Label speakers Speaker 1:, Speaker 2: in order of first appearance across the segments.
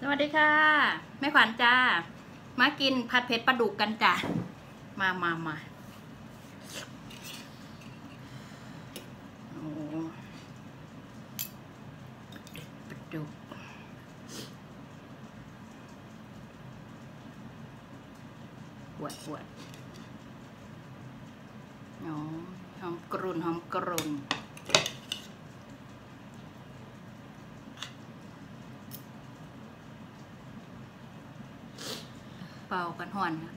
Speaker 1: สวัสดีค่ะ แม่ขวัญจ้า มากินผัดเผ็ดปลาดุกกันจ้ะมามามาโอ้ปลาดุกปวดปวดอ๋อหอมกรุ่นหอมกรุ่น เป่ากันห่อนค่ะ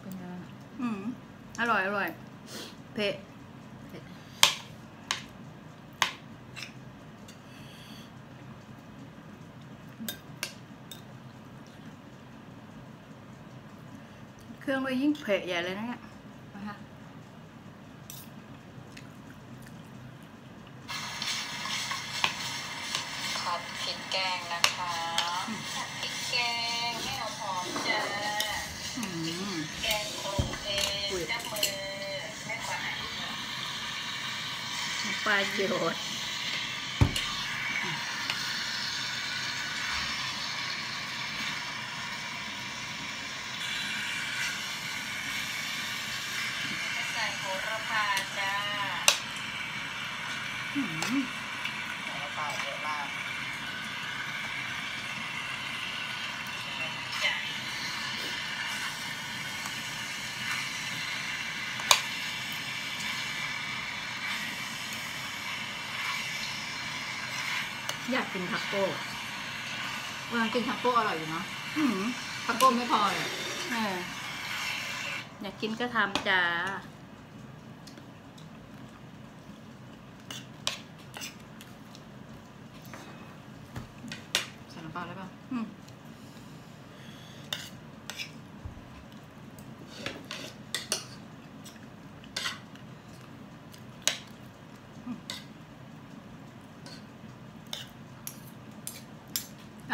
Speaker 2: เป็นไงบ้าง
Speaker 1: อืมอร่อย อร่อย เผ็ด
Speaker 2: เผ็ด
Speaker 1: เครื่องก็ยิ่งเผ็ดใหญ่เลยนะเนี่ยนะคะ
Speaker 3: ผัดพริกแกงนะคะผัดพริกแกงให้เราหอมจ้า
Speaker 1: อืม
Speaker 3: แกงโครงเองจับมือแม่ขวัญ
Speaker 1: ปลาโยด
Speaker 3: ใส่โหระพาจ้า
Speaker 1: อืม
Speaker 3: โหระพาเยอะมากจ้ะ
Speaker 2: อยากกินทักโก้เวลากินทักโก้อร่อยอยู่เนาะ
Speaker 1: อืม
Speaker 2: ทักโก้ไม่พอเลย
Speaker 1: เอออยากกินก็ทำจ้า
Speaker 2: ใส่น้ำปลาได้ป่ะ
Speaker 1: อืม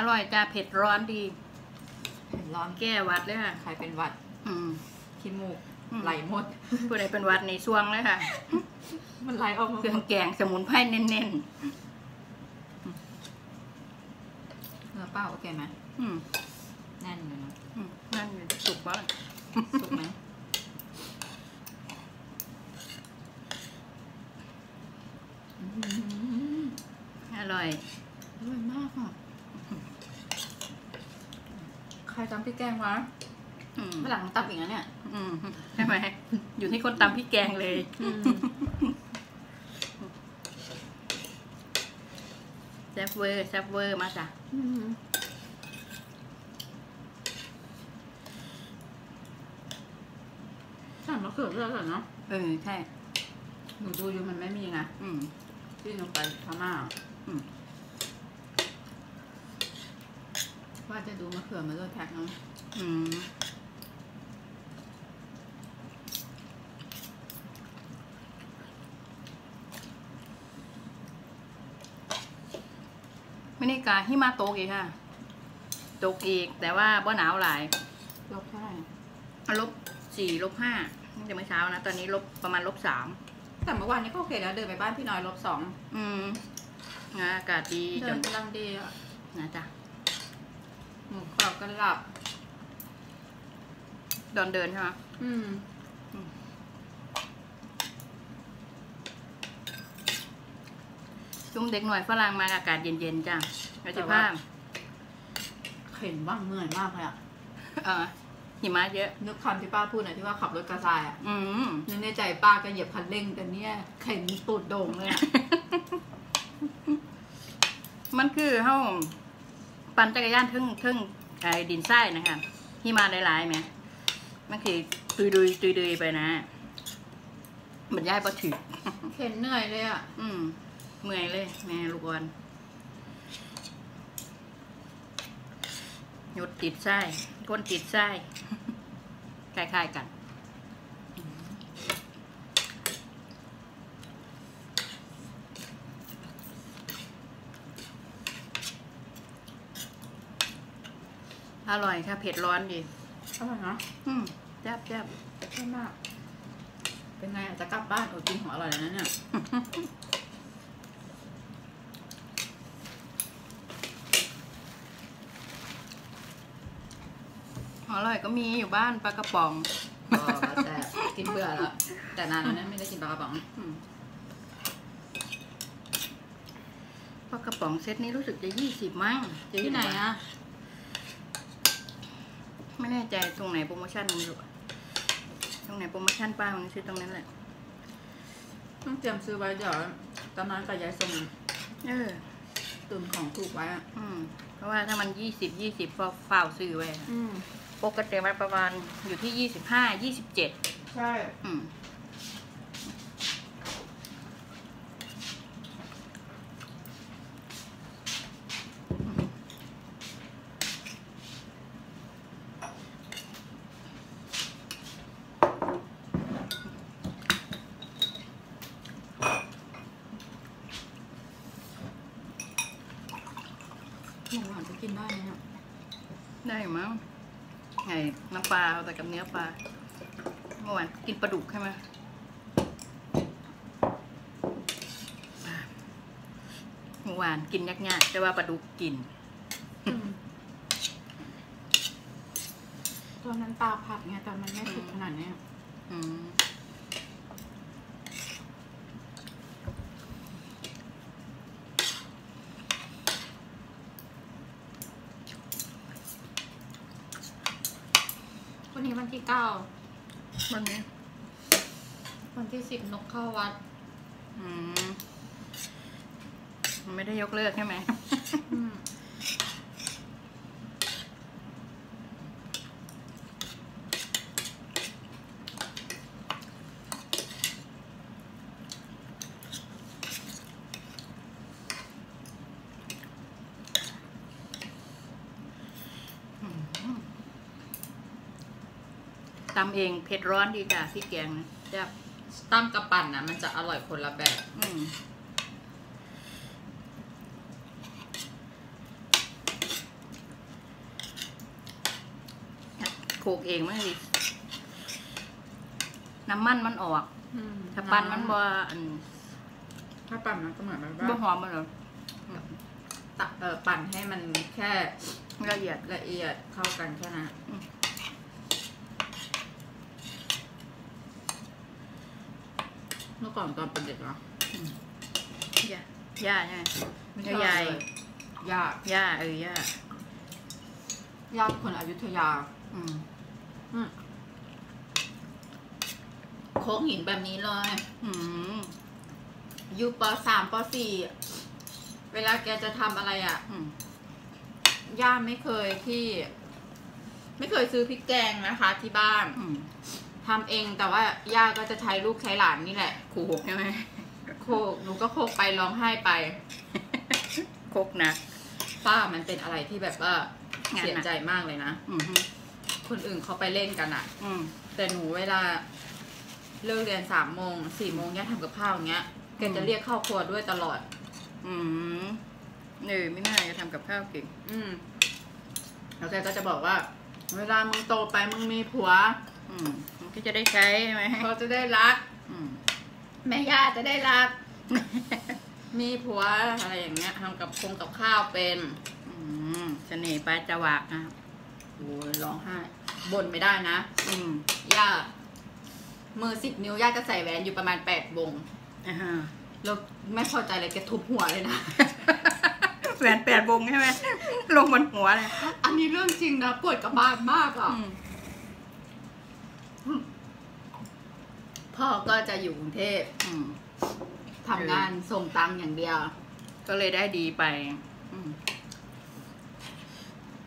Speaker 1: อร่อยจ้าเผ็ดร้อนดี
Speaker 2: เผ็ดร้อน
Speaker 1: แก้หวัดเลยค่ะ
Speaker 2: ใครเป็นหวัด
Speaker 1: อืม
Speaker 2: ขี้มูก
Speaker 1: อืม
Speaker 2: ไหลหมด
Speaker 1: ผู้ใดเป็นหวัดในช่วงเลยค่ะ
Speaker 2: มันไหลออกมา
Speaker 1: เครื่องแกงสมุนไพรเน้น
Speaker 2: เนื้อเปล่าโอเคไหม
Speaker 1: ๆอืม
Speaker 2: แน่นอยู่นะ
Speaker 1: อืมนั่นอยู่สุกบ้าง
Speaker 2: สุกไหมอื้อหือ
Speaker 1: อร่อย
Speaker 2: อร่อยมากค่ะใครจำพี่แก งวะ
Speaker 1: อืม
Speaker 2: เมื่อหลังตับอีกแล้วเนี่ย
Speaker 1: อืมใช่ไหมอยู่ที่คนตำพริกแกงเลยแซ่บเวอร์แซ่บเวอร์มาจ้ะ
Speaker 2: สั่งมะเขือเทศก่อนเนาะ
Speaker 1: เออใช่
Speaker 2: หนูดูอยู่มันไม่มีไง
Speaker 1: อืม
Speaker 2: ที่ลงไปพม่า
Speaker 1: อืม
Speaker 2: ว่าจะดูมะเขือมาด้วยแพ็คเนาะ
Speaker 1: อืมไม่ได้กาหิมะตกอีกค่ะ ตกอีก แต่ว่าบ่หนาวหลาย
Speaker 2: ลบเท่าไหร่
Speaker 1: ลบสี่ลบห้าตั้งแต่เมื่อเช้านะ ตอนนี้ลบประมาณลบสาม
Speaker 2: แต่เมื่อวานนี้ก็โอเคแล้วเดินไปบ้านพี่น้อยลบสอง
Speaker 1: อืมนะอากาศดี
Speaker 2: เดิ
Speaker 1: จ
Speaker 2: น
Speaker 1: น
Speaker 2: กำลังดีอะ
Speaker 1: นะจ๊ะ
Speaker 2: หมูกรอบกันหลับ
Speaker 1: ดอนเดินใช่ไหม
Speaker 2: อืม
Speaker 1: จุ่มเด็กหน่อยฝรั่งมาอากาศเย็นๆจ้ะเราจะพา
Speaker 2: เข็นบ้างเมื่อยมากเลยอะ
Speaker 1: เออหิมะเยอะ
Speaker 2: นึกคำที่ป้าพูดหน่อยที่ว่าขับรถกระจายอะ
Speaker 1: อืม
Speaker 2: นึกในใจป้าก็เหยียบคันเร่งแต่เนี่ยเข็นตูดโด่งเลยอะ
Speaker 1: มันคือเฮา ปั่นจักรยานทึ่งทึ่งไอ้ดินทรายนะคะหิมะหลายๆไหมมันคือตุยดุยตุยดุยไปนะบรรยายบ่ถึก
Speaker 2: เข็นเหนื่อยเลยอะ
Speaker 1: อืมเมื่อยเลย แม่ลูกอ่อนหยุดติดไส้ก้นติดไส้คล้ายๆกัน อร่อยค่ะ เผ็ดร้อนดี
Speaker 2: อร่อยเนาะ
Speaker 1: อืมแซ่บแซ่บ
Speaker 2: แซ่บมาก เป็นไงจะกลับบ้านโอ้กินของอร่อยนะเนี่ยของอร่อย
Speaker 1: ก็มีอยู่บ้านปลากระป๋อง
Speaker 2: แต่กินเบื่อแล้วแต่นานแล้วนะไม่ได้กินปลากระป๋อง
Speaker 1: ปลากระป๋องเซตนี้รู้สึกจะยี่สิบมั้ง
Speaker 2: ที่ไหนอะ
Speaker 1: แน่ใจตรงไหนโปรโมชั่นไม่รู้อะตรงไหนโปรโมชั่นป้ามันซื้อตรงนั้นแหละ
Speaker 2: ต้องเตรียมซื้อไว้เดี๋ยวตอนนั้นกับยายส่ง
Speaker 1: เออ
Speaker 2: ตุนของถูกไว้อะ
Speaker 1: อืม เพราะว่าถ้ามันยี่สิบยี่สิบก็เฝ้าซื้อไว้อะ
Speaker 2: อืม
Speaker 1: ปกติมันประมาณอยู่ที่ยี่สิบห้ายี่สิบเจ็ด
Speaker 2: ใช่
Speaker 1: อืม
Speaker 2: หมูหวานจะ กินได้ไหมเนี่ย
Speaker 1: ได้มั้งไงน้ำปลาเอาแต่กับเนื้อปลาเมื่อวานกินปลาดุกใช่ไหมเมื่อวานกินยากๆแต่ว่าปลาดุกกิน
Speaker 2: ตอนนั้นปลาผัดไงแต่มันไม่สุกขนาดเนี้ย
Speaker 1: อืม
Speaker 2: วันนี้วัน ที่เก้า
Speaker 1: วันนี้
Speaker 2: วันที่สิบนกเข้าวัด
Speaker 1: อืมมันไม่ได้ยกเลิกใช่ไหม
Speaker 2: อืม
Speaker 1: อืม ตำเองเผ็ดร้อนดีจ้ะพี่แกงนะแซ่บ
Speaker 2: ตั้มกับปั่นนะมันจะอร่อยคนละแบบ
Speaker 1: อืมโขกเองมั้งดิน้ำมันมันออกถ้าปั้นมันบ่อัน
Speaker 2: ถ้าปั่นมันก็เหมือนแบบ
Speaker 1: บ่
Speaker 2: ว่า
Speaker 1: หอมมันหรอ
Speaker 2: ตักเออปั่นให้มันแค่
Speaker 1: ละเอียด
Speaker 2: ละเอียดเข้ากันแค่นั้น
Speaker 1: อืม
Speaker 2: เมื่อก่อนตอนเป็นเด็กเหรอย่า
Speaker 1: ย่าใช่ไหม
Speaker 2: ไม่
Speaker 1: แล้ว
Speaker 2: ใช่
Speaker 1: ยาย
Speaker 2: ย่า
Speaker 1: ย่าเออย่า
Speaker 2: ย่าคนอยุธยา
Speaker 1: อืม
Speaker 2: อืมโค้งหินแบบนี้เลย
Speaker 1: อืม
Speaker 2: อยู่ปสามปสี่เวลาแกจะทำอะไรอะ
Speaker 1: อืม
Speaker 2: ย่าไม่เคยที่ ไม่เคยซื้อพริกแกงนะคะ ที่บ้าน
Speaker 1: อืม
Speaker 2: ทำเองแต่ว่าย่าก็จะใช้ลูกใช้หลานนี่แหละ
Speaker 1: ขู่หกใช่ไหม
Speaker 2: โคกหนูก็โคกไปร้องไห้ไป
Speaker 1: โคกหนัก
Speaker 2: ป้ามันเป็นอะไรที่แบบว่า
Speaker 1: งานหนัก
Speaker 2: เสียใจมากเลยนะ
Speaker 1: อืมฮึ
Speaker 2: คนอื่นเขาไปเล่นกันอะ
Speaker 1: อืม
Speaker 2: แต่หนูเวลา เลิกเรียนสามโมงสี่โมงย่าทำกับข้าวอย่างเงี้ยแกจะ
Speaker 1: อืม
Speaker 2: เรียกเข้าครัวด้วยตลอด
Speaker 1: อืมเออไม่น่าจะทำกับข้าวเก่ง
Speaker 2: อืมแล้วแกก็จะบอกว่า เวลามึงโตไปมึงมีผัว
Speaker 1: อืมมัน ก็จะได้ใช้ใช่ไหม
Speaker 2: เขาจะได้รัก
Speaker 1: อืม
Speaker 2: แม่ย่าจะได้รัก มีผัวอะไรอย่างเงี้ยทำกับคงกับข้าวเป็น
Speaker 1: อืมเสน่ห์ปลายจวักอะ
Speaker 2: โอ้ยร้องไห้บ่นไม่ได้นะ
Speaker 1: อืม
Speaker 2: ย่า มือสิบนิ้วย่าจะใส่แหวนอยู่ประมาณแปดวง
Speaker 1: อ่าฮะ
Speaker 2: แล้วไม่พอใจเลยแกทุบหัวเลยนะ
Speaker 1: แหวนแปดวงใช่ไหมลงบนหัวเลย
Speaker 2: อันนี้เรื่องจริงนะปวดกระบาลมากอะ
Speaker 1: อืม
Speaker 2: พ่อก็จะอยู่กรุงเทพ
Speaker 1: อืม
Speaker 2: ทำงานส่งตังค์อย่างเดียว
Speaker 1: ก็เลยได้ดีไป อืม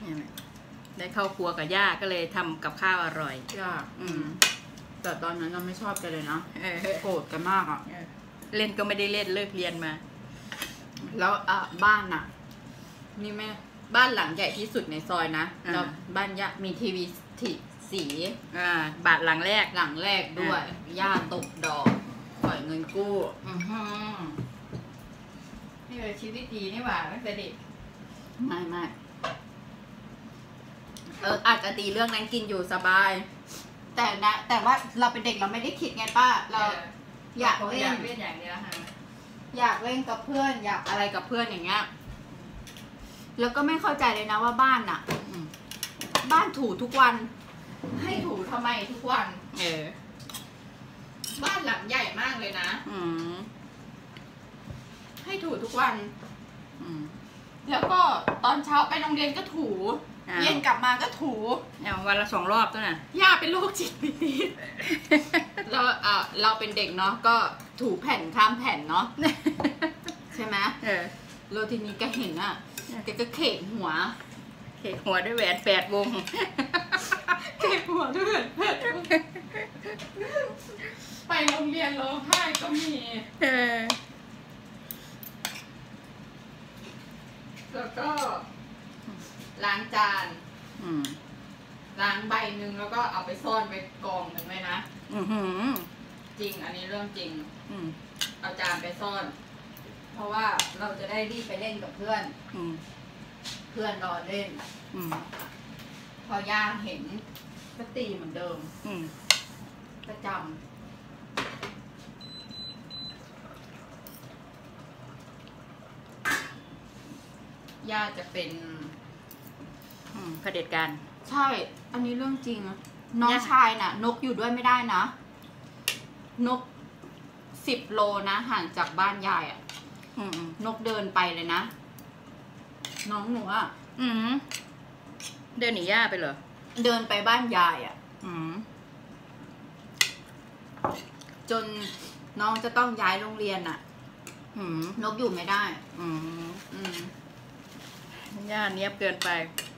Speaker 1: เนี่ยแหละได้เข้าครัวกับย่าก็เลยทำกับข้าวอร่อย
Speaker 2: ย่า
Speaker 1: อืม
Speaker 2: แต่ตอนนั้นเราไม่ชอบแกเลยนะ
Speaker 1: เออ
Speaker 2: โกรธกันมากอะ
Speaker 1: เล่นก็ไม่ได้เล่นเลิกเรียนมา
Speaker 2: แล้วอะบ้านอะ นี่แม่บ้านหลังใหญ่ที่สุดในซอยนะ
Speaker 1: อ่า
Speaker 2: แล้วบ้านย่ามีทีวีที สี
Speaker 1: อ่า บาทหลังแรก
Speaker 2: หลังแรกด้วย ย่าตกดอกปล่อยเงินกู้
Speaker 1: อือหือนี่เลยชีวิตดีนี่หว่าตั้งแต่เด็ก
Speaker 2: ไม่ไม่เอออาจจะดีเรื่องนั้นกินอยู่สบาย แต่นะ แต่ว่าเราเป็นเด็กเราไม่ได้คิดไงป้า เราอยากเล่
Speaker 1: อนยากเล่นอย่างเดียวฮะ
Speaker 2: อยากเล่นกับเพื่อน อยากอะไรกับเพื่อนอย่างเงี้ย แล้วก็ไม่เข้าใจเลยนะว่าบ้านอะ
Speaker 1: อืม
Speaker 2: บ้านถูทุกวัน ให้ถูทำไมทุกวัน
Speaker 1: เออ
Speaker 2: บ้านหลังใหญ่มากเลยนะ
Speaker 1: อืม
Speaker 2: ให้ถูทุกวัน
Speaker 1: อืม
Speaker 2: แล้วก็ตอนเช้าไปโรงเรียนก็ถู
Speaker 1: อ้าว
Speaker 2: เย็นกลับมาก็ถู
Speaker 1: เอาวันละสองรอบตัวน่ะ
Speaker 2: ย่าเป็นโรคจิตนิดๆเราอะเราเป็นเด็กเนาะก็ถูแผ่นข้ามแผ่นเนาะใช่ไหม
Speaker 1: เออ
Speaker 2: แล้วทีนี้แกเห็นอะแกก็เขกหัว
Speaker 1: เขกหัวด้วยแหวนแปดวง
Speaker 2: เขกหัวด้วยไปโรงเรียนร้องไห้ก็มี
Speaker 1: เออ
Speaker 2: แล้วก็ล้างจาน
Speaker 1: อืม
Speaker 2: ล้างใบหนึ่งแล้วก็เอาไปซ่อนไปกองหนึ่งไว้นะ
Speaker 1: อือหือ
Speaker 2: จริง อันนี้เรื่องจริง
Speaker 1: อืม
Speaker 2: เอาจานไปซ่อน เพราะว่าเราจะได้รีบไปเล่นกับเพื่อน
Speaker 1: อืม
Speaker 2: เพื่อนรอเล่น
Speaker 1: อืม
Speaker 2: พอย่าเห็น ก็ตีเหมือนเดิม
Speaker 1: อืม
Speaker 2: ประจำย่าจะเป็น
Speaker 1: อืมเผด็จการ
Speaker 2: ใช่ อันนี้เรื่องจริงอะน้อง
Speaker 1: ย่า
Speaker 2: ชายน่ะ นกอยู่ด้วยไม่ได้นะ นกสิบโลนะห่างจากบ้านยายอะ
Speaker 1: อืมอืม
Speaker 2: นกเดินไปเลยนะ น้องหนูอะ
Speaker 1: อืมเดินหนีย่าไปเหรอ
Speaker 2: เดินไปบ้านยายอะ
Speaker 1: อืม
Speaker 2: จนน้องจะต้องย้ายโรงเรียนอะ
Speaker 1: อืม
Speaker 2: นกอยู่ไม่ได้
Speaker 1: อืม
Speaker 2: อืม
Speaker 1: ย่าเนี้ยบเกินไป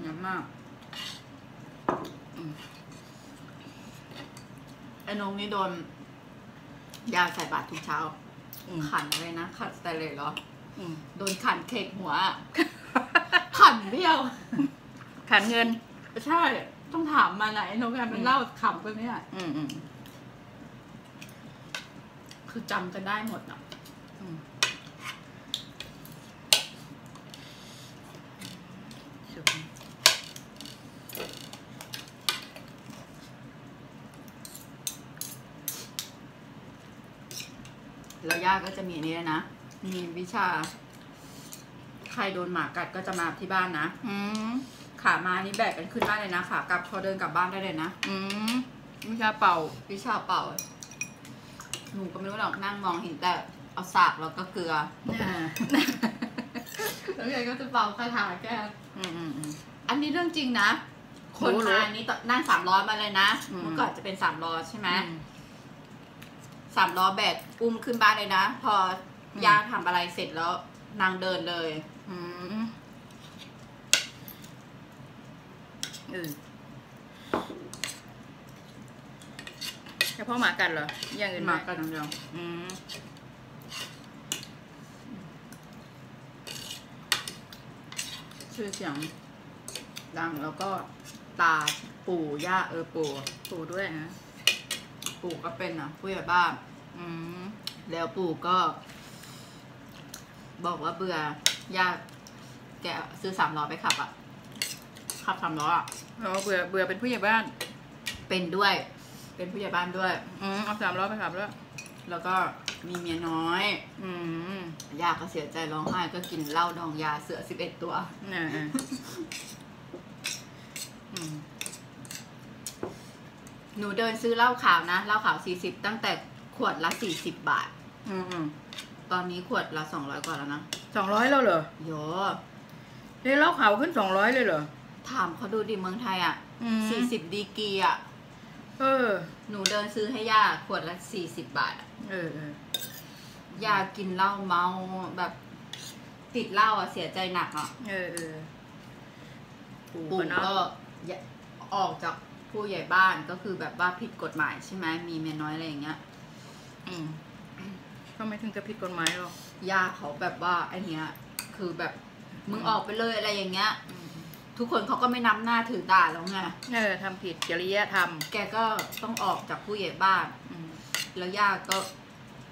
Speaker 2: เยอะมาก
Speaker 1: อืม
Speaker 2: ไอ้นกนี่โดนยาใส่บาตรทุกเช้า
Speaker 1: อืม
Speaker 2: ขันอะไรนะ ขันสแตนเลยเหรอ
Speaker 1: อืม
Speaker 2: โดนขันเค้กหัวอะขันเบี้ยว
Speaker 1: ขันเงิน
Speaker 2: ใช่ ต้องถามมันอะไอ้นกอะมันเล่าขำกันเนี่ย
Speaker 1: อืมอืม
Speaker 2: คือจำกันได้หมดอะ
Speaker 1: อืมสุด
Speaker 2: แล้วย่าก็จะมีอันนี้ด้วยนะ มีวิชา ใครโดนหมากัดก็จะมาที่บ้านนะ
Speaker 1: อืม
Speaker 2: ขามานี่แบกกันขึ้นได้เลยนะขากลับพอเดินกลับบ้านได้เลยนะ
Speaker 1: อืมวิชาเป่า
Speaker 2: วิชาเป่า หนูก็ไม่รู้หรอกนั่งมองเห็นแต่เอาสากแล้วก็เกลือ
Speaker 1: อ่า
Speaker 2: แล้วยายก็จะเป่าคาถาแก
Speaker 1: อืมอืมอืม
Speaker 2: อันนี้เรื่องจริงนะ คน
Speaker 1: รู้รู้
Speaker 2: มานี่ตนั่งสามล้อมาเลยนะ
Speaker 1: อืม
Speaker 2: เมื่อก่อนจะเป็นสามล้อใช่ไหม
Speaker 1: อืม
Speaker 2: สามล้อแบกอุ้มขึ้นบ้านเลยนะ พออ
Speaker 1: ม
Speaker 2: ย่าทำอะไรเสร็จแล้วนางเดินเลย
Speaker 1: อืม เออเฉพาะหมากัดเหรอ อย่างอื่นไห
Speaker 2: มากันอย่างเดียว
Speaker 1: อืม
Speaker 2: ชื่อเสียงดังแล้วก็ตาปู่ย่าเออปู่
Speaker 1: ปู่ด้วยฮะ
Speaker 2: ปู่ก็เป็นอะผู้ใหญ่บ้าน
Speaker 1: อืม
Speaker 2: แล้วปู่ก็ บอกว่าเบื่อ ย่าแกซื้อสามล้อไปขับอะ ขับสามล้ออะ
Speaker 1: เราเบื่อเบื่อเป็นผู้ใหญ่บ้าน
Speaker 2: เป็นด้วย เป็นผู้ใหญ่บ้านด้วย
Speaker 1: อืมเอาสามล้อไปขับแล้ว
Speaker 2: แล้วก็มีเมียน้อย
Speaker 1: อืม
Speaker 2: ย่าก็เสียใจร้องไห้ก็กินเหล้าดองยาเสือสิบเอ็ดตัว
Speaker 1: อ่าอ่าอืม
Speaker 2: หนูเดินซื้อเหล้าขาวนะเหล้าขาวสี่สิบตั้งแต่ขวดละสี่สิบบาท
Speaker 1: อืมอืม
Speaker 2: ตอนนี้ขวดละสองร้อยกว่าแล้วนะ
Speaker 1: สองร้อยแล้วเหรอ
Speaker 2: โย
Speaker 1: เฮ้ยเหล้าขาวขึ้นสองร้อยเลยเหรอ
Speaker 2: ถามเขาดูดิเมืองไทยอะ
Speaker 1: อืม
Speaker 2: สี่สิบดีกรีอะ
Speaker 1: เออ
Speaker 2: หนูเดินซื้อให้ย่าขวดละสี่สิบบาทอะ
Speaker 1: เออเออ
Speaker 2: ย่ากินเหล้าเมาแบบติดเหล้าอะเสียใจหนักอะ
Speaker 1: เออเออปู่
Speaker 2: ปู่
Speaker 1: ก็เนาะ
Speaker 2: ก็อย่าออกจากผู้ใหญ่บ้านก็คือแบบว่าผิดกฎหมายใช่ไหมมีเมียน้อยอะไรอย่างเงี้ย
Speaker 1: อืมก็ไม่ถึงกับผิดกฎหมายหรอก
Speaker 2: ย่าเขาแบบว่าไอเนี้ย คือแบบมึงออกไปเลยอะไรอย่างเงี้ย
Speaker 1: อืม
Speaker 2: ทุกคนเขาก็ไม่นำหน้าถือตาแล้วไง
Speaker 1: เออทำผิดจริยธรรม
Speaker 2: แกก็ต้องออกจากผู้ใหญ่บ้าน
Speaker 1: อืม
Speaker 2: แล้วย่าก็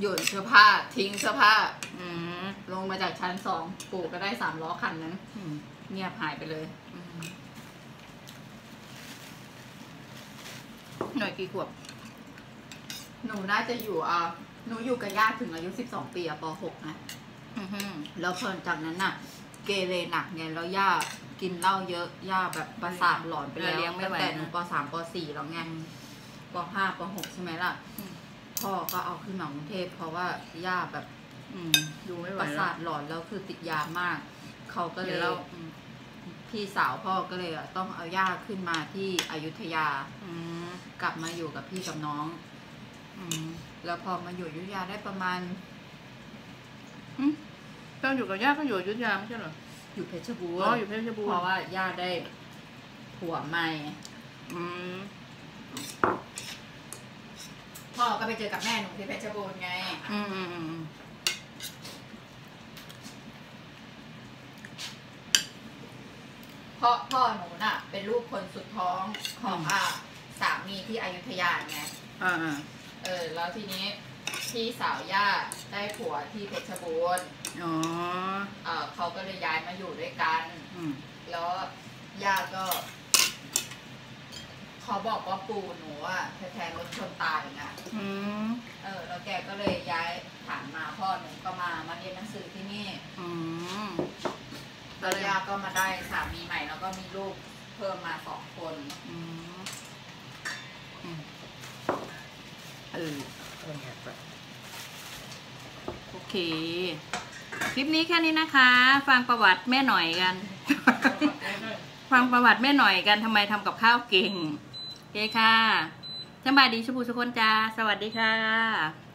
Speaker 2: โยนเสื้อผ้าทิ้งเสื้อผ้า
Speaker 1: อืม
Speaker 2: ลงมาจากชั้นสองปู่ก็ได้สามล้อคันนั้น
Speaker 1: อืม
Speaker 2: เงียบหายไปเลย
Speaker 1: อืมหน่อยกี่ขวบ
Speaker 2: หนูน่าจะอยู่อะหนูอยู่กับย่าถึงอายุสิบสองปีอะปหกนะ
Speaker 1: อือหือ
Speaker 2: แล้วพอจากนั้นน่ะ เกเรหนักไงแล้วย่า กินเหล้าเยอะย่าแบบประสาทหลอนไปแล้ว
Speaker 1: เลี้ยงไม่ไหว
Speaker 2: ตั้แต่หนูปสามปสี่แล้วไงปห้าปหกใช่ไหมล่ะ
Speaker 1: อืม
Speaker 2: พ่อก็เอาขึ้นมากรุงเทพเพราะว่าย่าแบบ
Speaker 1: อืมดูไม่ไหว
Speaker 2: ประ
Speaker 1: แล้
Speaker 2: สาวทหลอนแล้วคือติดยามาก เขาก็เล
Speaker 1: เดี๋ย
Speaker 2: ยว
Speaker 1: เราอืม
Speaker 2: พี่สาวพ่อก็เลยอะต้องเอาย่าขึ้นมาที่อยุธยา
Speaker 1: อืม
Speaker 2: กลับมาอยู่กับพี่กับน้อง
Speaker 1: อืม
Speaker 2: แล้วพอมาอยู่อยุธยาได้ประมาณ
Speaker 1: อืมตอนอยู่กับย่าก็อยู่อยุธยาไม่ใช่เหรอ
Speaker 2: อยู่เพชรบู
Speaker 1: อ๋
Speaker 2: ร
Speaker 1: อ
Speaker 2: ณ์
Speaker 1: อยู่เพชรบูร
Speaker 2: เพราะ
Speaker 1: ณ์
Speaker 2: ว่าย่าได้ผัวใหม่
Speaker 1: อืม
Speaker 2: พ่อก็ไปเจอกับแม่หนูที่เพชรบูรณ์ไง
Speaker 1: อืมอืมอืม
Speaker 2: พ่อพ่อหนูน่ะ เป็นลูกคนสุดท้องของอ่าสามีที่อยุธยาไง
Speaker 1: อ่าอ่า
Speaker 2: เออ แล้วทีนี้ พี่สาวย่าได้ผัวที่เพชรบูรณ์
Speaker 1: อ๋อ
Speaker 2: เออเขาก็เลยย้ายมาอยู่ด้วยกัน
Speaker 1: อืม
Speaker 2: แล้วย่าก็เขาบอกว่าปู่หนูอะแท้ๆรถชนตายนะ
Speaker 1: อืม
Speaker 2: เออ แล้วแกก็เลยย้ายฐานมาพ่อหนูก็มามาเรียนหนังสือที่นี่
Speaker 1: อืม
Speaker 2: แล้วย่าก็มาได้สามีใหม่แล้วก็มีลูกเพิ่มมาสองคน
Speaker 1: อืมอืมเออโอ เค คลิปนี้แค่นี้นะคะ ฟังประวัติแม่หน่อยกัน ฟังประวัติแม่หน่อยกันทำไมทำกับข้าวเก่งโอเคค่ะสบายดีชุบูสุคนจ้า สวัสดีค่ะ